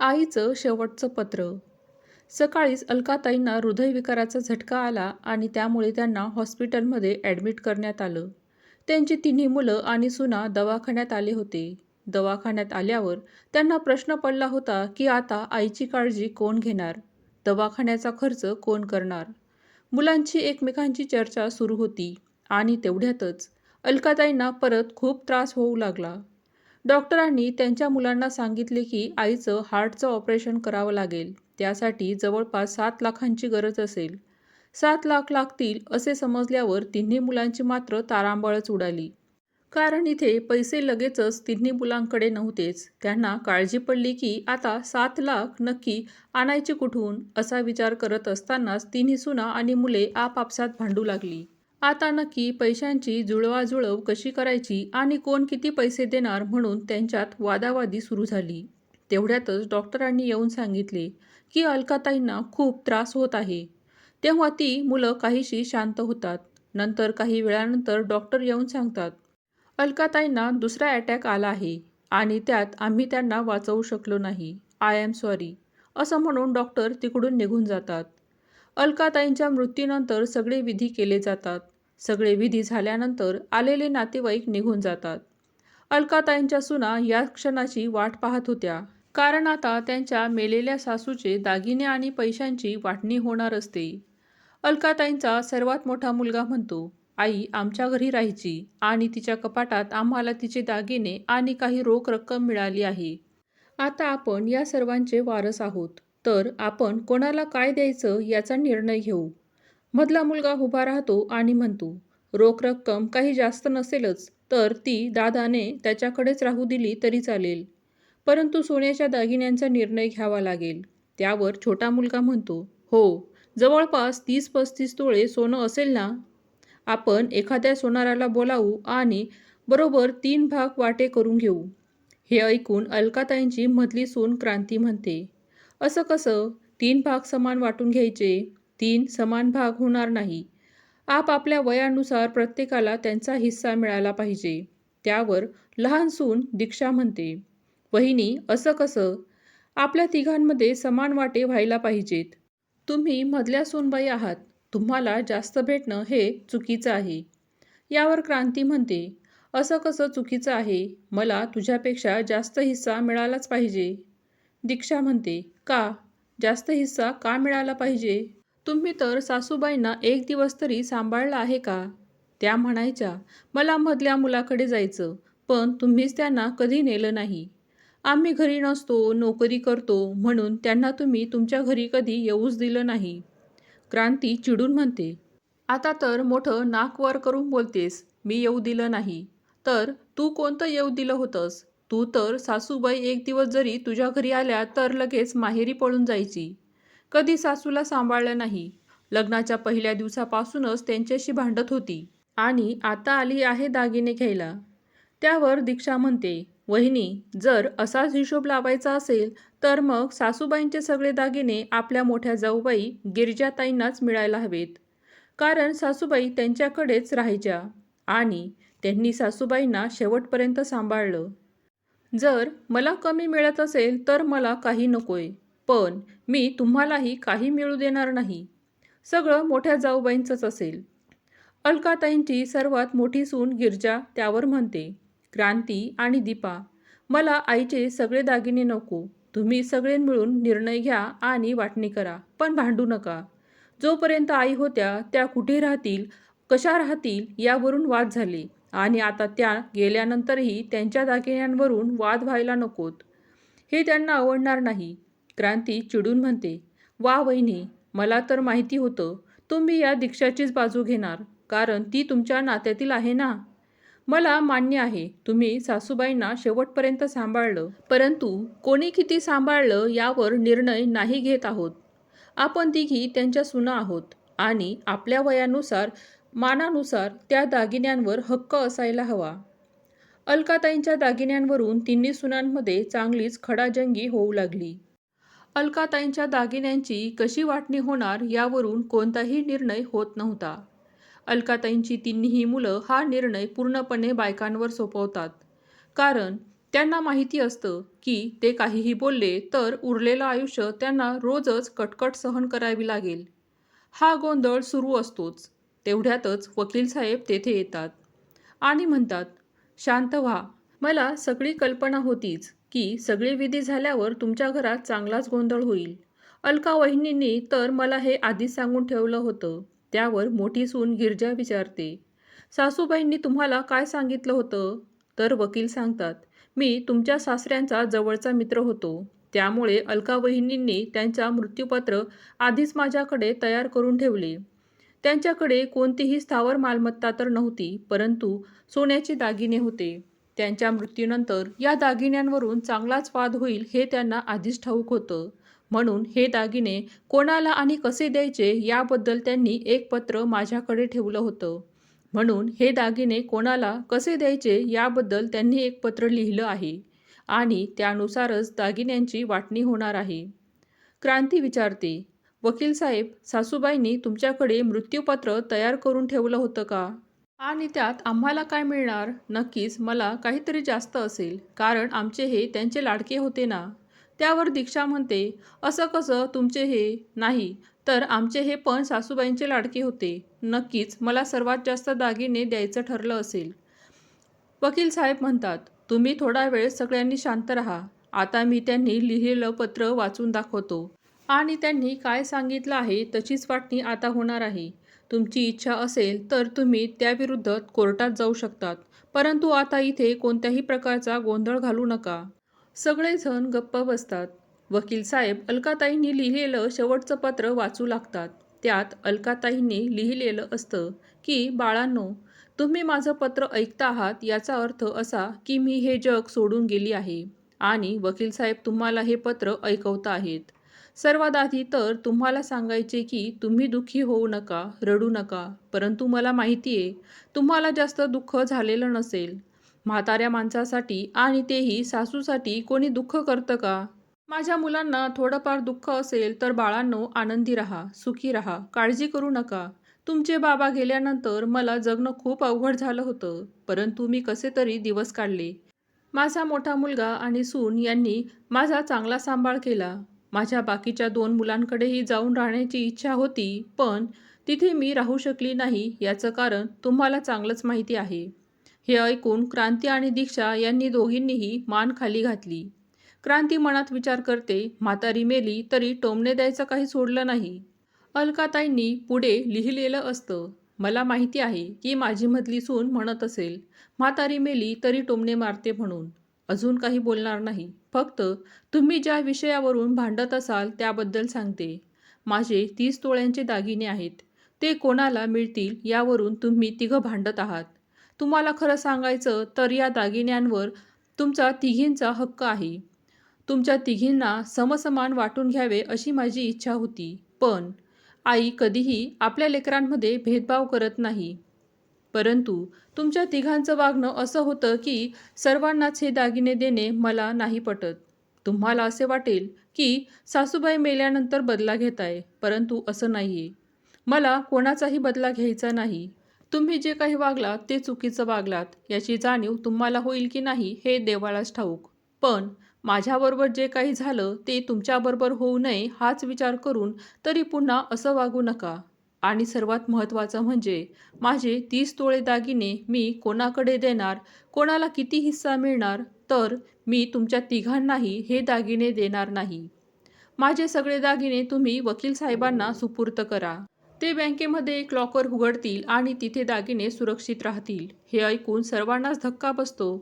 आईचं शेवटचं पत्र. सकाळीच अलकाताईंना हृदयविकाराचा झटका आला आणि त्यामुळे त्यांना हॉस्पिटलमध्ये ॲडमिट करण्यात आलं. त्यांची तिन्ही मुलं आणि सुना दवाखान्यात आले होते. दवाखान्यात आल्यावर त्यांना प्रश्न पडला होता की आता आईची काळजी कोण घेणार? दवाखान्याचा खर्च कोण करणार? मुलांची एकमेकांची चर्चा सुरू होती आणि तेवढ्यातच अलकाताईंना परत खूप त्रास होऊ लागला. डॉक्टरांनी त्यांच्या मुलांना सांगितले की आईचं हार्टचं ऑपरेशन करावं लागेल. त्यासाठी जवळपास सात लाखांची गरज असेल. सात लाख लागतील असे समजल्यावर तिन्ही मुलांची मात्र तारांबळच उडाली. कारण इथे पैसे लगेचच तिन्ही मुलांकडे नव्हतेच. त्यांना काळजी पडली की आता सात लाख नक्की आणायची कुठून असा विचार करत असतानाच तिन्ही सुना आणि मुले आपापसात भांडू लागली. आता नक्की पैशांची जुळवाजुळव कशी करायची आणि कोण किती पैसे देणार म्हणून त्यांच्यात वादावादी सुरू झाली. तेवढ्यातच डॉक्टरांनी येऊन सांगितले की अलकाताईंना खूप त्रास होत आहे. तेव्हा ती मुलं काहीशी शांत होतात. नंतर काही वेळानंतर डॉक्टर येऊन सांगतात अलकाताईंना दुसरा अटॅक आला आहे आणि त्यात आम्ही त्यांना वाचवू शकलो नाही. आय एम सॉरी असं म्हणून डॉक्टर तिकडून निघून जातात. अलकाताईंच्या मृत्यूनंतर सगळे विधी केले जातात. सगळे विधी झाल्यानंतर आलेले नातेवाईक निघून जातात. अलकाताईंच्या सुना या क्षणाची वाट पाहत होत्या. कारण आता त्यांच्या मेलेल्या सासूचे दागिने आणि पैशांची वाटणी होणार असते. अलकाताईंचा सर्वात मोठा मुलगा म्हणतो आई आमच्या घरी राहायची आणि तिच्या कपाटात आम्हाला तिचे दागिने आणि काही रोख रक्कम मिळाली आहे. आता आपण या सर्वांचे वारस आहोत. तर आपण कोणाला काय द्यायचं याचा निर्णय घेऊ. मधला मुलगा उभा राहतो आणि म्हणतो रोख रक्कम काही जास्त नसेलच तर ती दादाने त्याच्याकडेच राहू दिली तरी चालेल परंतु सोन्याच्या दागिन्यांचा निर्णय घ्यावा लागेल. त्यावर छोटा मुलगा म्हणतो हो जवळपास तीस पस्तीस तोळे सोनं असेल ना आपण एखाद्या सोनाराला बोलावू आणि बरोबर तीन भाग वाटे करून घेऊ. हे ऐकून अलकाताईंची मधली सून क्रांती म्हणते. असं कसं? तीन भाग समान वाटून घ्यायचे? तीन समान भाग होणार नाही. आपापल्या वयानुसार प्रत्येकाला त्यांचा हिस्सा मिळाला पाहिजे. त्यावर लहान सून दीक्षा म्हणते. वहिनी असं कसं? आपल्या तिघांमध्ये समान वाटे व्हायला पाहिजेत. तुम्ही मधल्या सूनबाई आहात. तुम्हाला जास्त भेटणं हे चुकीचं आहे. यावर क्रांती म्हणते. असं कसं चुकीचं आहे? मला तुझ्यापेक्षा जास्त हिस्सा मिळालाच पाहिजे. दीक्षा म्हणते. का? जास्त हिस्सा का मिळाला पाहिजे? तुम्ही तर सासूबाईंना एक दिवस तरी सांभाळला आहे का? त्या म्हणायच्या मला मधल्या मुलाकडे जायचं पण तुम्हीच त्यांना कधी नेलं नाही. आम्ही घरी नसतो नोकरी करतो म्हणून त्यांना तुम्ही तुमच्या घरी कधी येऊच दिलं नाही. क्रांती चिडून म्हणते आता तर मोठं नाक वर करून बोलतेस मी येऊ दिलं नाही. तर तू कोणतं येऊ दिलं होतंस? तू तर सासूबाई एक दिवस जरी तुझ्या घरी आल्या तर लगेच माहेरी पळून जायची. कधी सासूला सांभाळलं नाही. लग्नाच्या पहिल्या दिवसापासूनच त्यांच्याशी भांडत होती. आणि आता आली आहे दागिने घ्यायला. त्यावर दीक्षा म्हणते वहिनी जर असाच हिशोब लावायचा असेल तर मग सासूबाईंचे सगळे दागिने आपल्या मोठ्या जाऊबाई गिरजाताईंनाच मिळायला हवेत. कारण सासूबाई त्यांच्याकडेच राहायच्या. आणि त्यांनी सासूबाईंना शेवटपर्यंत सांभाळलं. जर मला कमी मिळत असेल तर मला काही नकोय. पण मी तुम्हालाही काही मिळू देणार नाही. सगळं मोठ्या जाऊबाईंचंच असेल. अलकाताईंची सर्वात मोठी सून गिरजा त्यावर म्हणते क्रांती आणि दीपा मला आईचे सगळे दागिने नको तुम्ही सगळे मिळून निर्णय घ्या आणि वाटणी करा पण भांडू नका. जोपर्यंत आई होत्या त्या कुठे राहतील कशा राहतील यावरून वाद झाले आणि आता त्या गेल्यानंतरही त्यांच्या दागिन्यांवरून वाद व्हायला नकोत. हे त्यांना आवडणार नाही. क्रांती चिडून म्हणते वा वहिनी मला तर माहिती होतं तुम्ही या दीक्षाचीच बाजू घेणार कारण ती तुमच्या नात्यातील आहे ना? मला मान्य आहे तुम्ही सासूबाईंना शेवटपर्यंत सांभाळलं परंतु कोणी किती सांभाळलं यावर निर्णय नाही घेत आहोत. आपण तिघी त्यांच्या सुना आहोत आणि आपल्या वयानुसार मानानुसार त्या दागिन्यांवर हक्क असायला हवा. अलकाताईंच्या दागिन्यांवरून तिन्ही सुनांमध्ये चांगलीच खडाजंगी होऊ लागली. अलकाताईंच्या दागिन्यांची कशी वाटणी होणार यावरून कोणताही निर्णय होत नव्हता. अलकाताईंची तिन्हीही मुलं हा निर्णय पूर्णपणे बायकांवर सोपवतात. कारण त्यांना माहिती असतं की ते काहीही बोलले तर उरलेलं आयुष्य त्यांना रोजच कटकट सहन करावी लागेल. हा गोंधळ सुरू असतोच. तेवढ्यातच वकील साहेब तेथे येतात आणि म्हणतात शांत व्हा. मला सगळी कल्पना होतीच. की सगळी विधी झाल्यावर तुमच्या घरात चांगलाच गोंधळ होईल. अलका वहिनींनी तर मला हे आधीच सांगून ठेवलं होतं. त्यावर मोठी सून गिरजा विचारते. सासूबाईंनी तुम्हाला काय सांगितलं होतं? तर वकील सांगतात मी तुमच्या सासऱ्यांचा जवळचा मित्र होतो. त्यामुळे अलका वहिनींनी त्यांचा मृत्यूपत्र आधीच माझ्याकडे तयार करून ठेवले. त्यांच्याकडे कोणतीही स्थावर मालमत्ता तर नव्हती परंतु सोन्याचे दागिने होते. त्यांच्या मृत्यूनंतर या दागिन्यांवरून चांगलाच वाद होईल हे त्यांना आधीच ठाऊक होतं. म्हणून हे दागिने कोणाला आणि कसे द्यायचे याबद्दल त्यांनी एक पत्र माझ्याकडे ठेवलं होतं. म्हणून हे दागिने कोणाला कसे द्यायचे याबद्दल त्यांनी एक पत्र लिहिलं आहे आणि त्यानुसारच दागिन्यांची वाटणी होणार आहे. क्रांती विचारते वकील साहेब सासूबाईंनी तुमच्याकडे मृत्यूपत्र तयार करून ठेवलं होतं का? आणि त्यात आम्हाला काय मिळणार? नक्कीच मला काहीतरी जास्त असेल. कारण आमचे हे त्यांचे लाडके होते ना? त्यावर दीक्षा म्हणते असं कसं तुमचे हे नाही तर आमचे हे पण सासूबाईंचे लाडके होते. नक्कीच मला सर्वात जास्त दागिने द्यायचं ठरलं असेल. वकील साहेब म्हणतात तुम्ही थोडा वेळ सगळ्यांनी शांत राहा. आता मी त्यांनी लिहिलेलं पत्र वाचून दाखवतो. आणि त्यांनी काय सांगितलं आहे तशीच वाटणी आता होणार आहे. तुमची इच्छा असेल तर तुम्ही त्याविरुद्ध कोर्टात जाऊ शकतात. परंतु आता इथे कोणत्याही प्रकारचा गोंधळ घालू नका. सगळेजण गप्प बसतात. वकील साहेब अलकाताईंनी लिहिलेलं शेवटचं पत्र वाचू लागतात. त्यात अलकाताईंनी लिहिलेलं असतं की बाळांनो तुम्ही माझं पत्र ऐकता आहात याचा अर्थ असा की मी हे जग सोडून गेली आहे आणि वकील साहेब तुम्हाला हे पत्र ऐकवता आहेत. सर्वात आधी तर तुम्हाला सांगायचे की तुम्ही दुःखी होऊ नका रडू नका परंतु मला माहिती आहे तुम्हाला जास्त दुःख झालेलं नसेल. म्हाताऱ्या माणसासाठी आणि तेही सासूसाठी कोणी दुःख करतं का? माझ्या मुलांना थोडंफार दुःख असेल तर बाळांनो आनंदी राहा सुखी राहा काळजी करू नका. तुमचे बाबा गेल्यानंतर मला जगणं खूप अवघड झालं होतं परंतु मी कसे तरी दिवस काढले. माझा मोठा मुलगा आणि सून यांनी माझा चांगला सांभाळ केला. माझ्या बाकीच्या दोन मुलांकडेही जाऊन राहण्याची इच्छा होती पण तिथे मी राहू शकली नाही याचं कारण तुम्हाला चांगलंच माहिती आहे. हे ऐकून क्रांती आणि दीक्षा यांनी दोघींनीही मान खाली घातली. क्रांती मनात विचार करते म्हातारी मेली तरी टोमणे द्यायचं काही सोडलं नाही. अलकाताईंनी पुढे लिहिलेलं असतं मला माहिती आहे की माझी मधली सून म्हणत असेल म्हातारी मेली तरी टोमणे मारते म्हणून. अजून काही बोलणार नाही. फक्त तुम्ही ज्या विषयावरून भांडत असाल त्याबद्दल सांगते. माझे तीस तोळ्यांचे दागिने आहेत. ते कोणाला मिळतील यावरून तुम्ही तिघं भांडत आहात. तुम्हाला खरं सांगायचं तर या दागिन्यांवर तुमचा तिघींचा हक्क आहे. तुमच्या तिघींना समसमान वाटून घ्यावे अशी माझी इच्छा होती. पण आई कधीही आपल्या लेकरांमध्ये भेदभाव करत नाही. परंतु तुमच्या तिघांचं वागणं असं होतं की सर्वांनाच हे दागिने देणे मला नाही पटत. तुम्हाला असे वाटेल की सासूबाई मेल्यानंतर बदला घेताय परंतु असं नाही आहे मला कोणाचाही बदला घ्यायचा नाही. तुम्ही जे काही वागलात ते चुकीचं वागलात याची जाणीव तुम्हाला होईल की नाही हे देवालाच ठाऊक. पण माझ्याबरोबर जे काही झालं ते तुमच्याबरोबर होऊ नये हाच विचार करून तरी पुन्हा असं वागू नका. आणि सर्वात महत्त्वाचं म्हणजे माझे तीस तोळे दागिने मी कोणाकडे देणार? कोणाला किती हिस्सा मिळणार? तर मी तुमच्या तिघांनाही हे दागिने देणार नाही. माझे सगळे दागिने तुम्ही वकील साहेबांना सुपूर्त करा. ते बँकेमध्ये एक लॉकर उघडतील आणि तिथे दागिने सुरक्षित राहतील. हे ऐकून सर्वांनाच धक्का बसतो.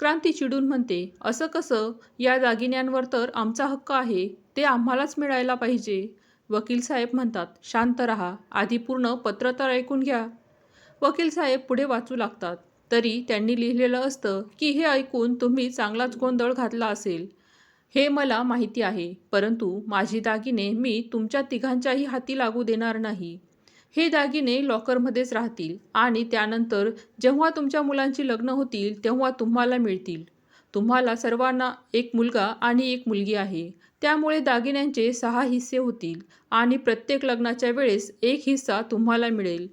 क्रांती चिडून म्हणते असं कसं? या दागिन्यांवर तर आमचा हक्क आहे. ते आम्हालाच मिळायला पाहिजे. वकील साहेब म्हणतात शांत रहा आधी पूर्ण पत्र तर ऐकून घ्या. वकील साहेब पुढे वाचू लागतात. तरी त्यांनी लिहिलेलं असतं की हे ऐकून तुम्ही चांगलाच गोंधळ घातला असेल. हे मला माहिती आहे परंतु माझी दागिने मी तुमच्या तिघांच्याही हाती लागू देणार नाही. हे दागिने लॉकरमध्येच राहतील आणि त्यानंतर जेव्हा तुमच्या मुलांची लग्न होतील तेव्हा तुम्हाला मिळतील. तुम्हाला सर्वांना एक मुलगा आणि एक मुलगी आहे. त्यामुळे दागिन्यांचे सहा हिस्से होतील आणि प्रत्येक लग्नाच्या वेळेस एक हिस्सा तुम्हाला मिळेल.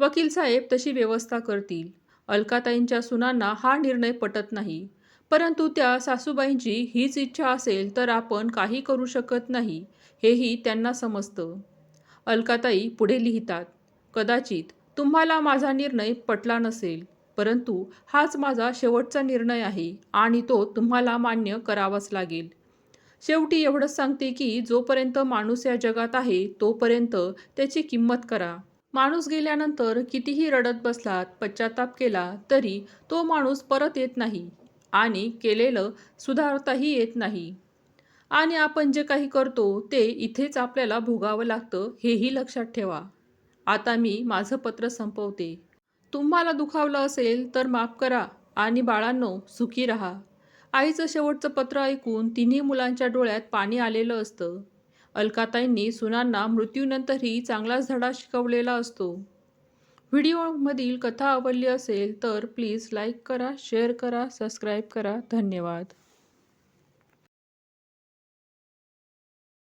वकील साहेब तशी व्यवस्था करतील. अलकाताईंच्या सुनांना हा निर्णय पटत नाही. परंतु त्या सासूबाईंची हीच इच्छा असेल तर आपण काही करू शकत नाही हेही त्यांना समजतं. अलकाताई पुढे लिहितात कदाचित तुम्हाला माझा निर्णय पटला नसेल. परंतु हाच माझा शेवटचा निर्णय आहे आणि तो तुम्हाला मान्य करावाच लागेल. शेवटी एवढंच सांगते की जोपर्यंत माणूस या जगात आहे तोपर्यंत त्याची किंमत करा. माणूस गेल्यानंतर कितीही रडत बसलात पश्चाताप केला तरी तो माणूस परत येत नाही आणि केलेलं सुधारताही येत नाही. आणि आपण जे काही करतो ते इथेच आपल्याला भोगावं लागतं हेही लक्षात ठेवा. आता मी माझं पत्र संपवते. तुम्हाला दुखावलं असेल तर माफ करा आणि बाळांनो सुखी राहा. आईचं शेवटचं पत्र ऐकून तिन्ही मुलांच्या डोळ्यात पाणी आलेलं असतं. अलकाताईंनी सुनांना मृत्यूनंतरही चांगलाच धडा शिकवलेला असतो. व्हिडिओमधील कथा आवडली असेल तर प्लीज लाईक करा शेअर करा सबस्क्राईब करा. धन्यवाद.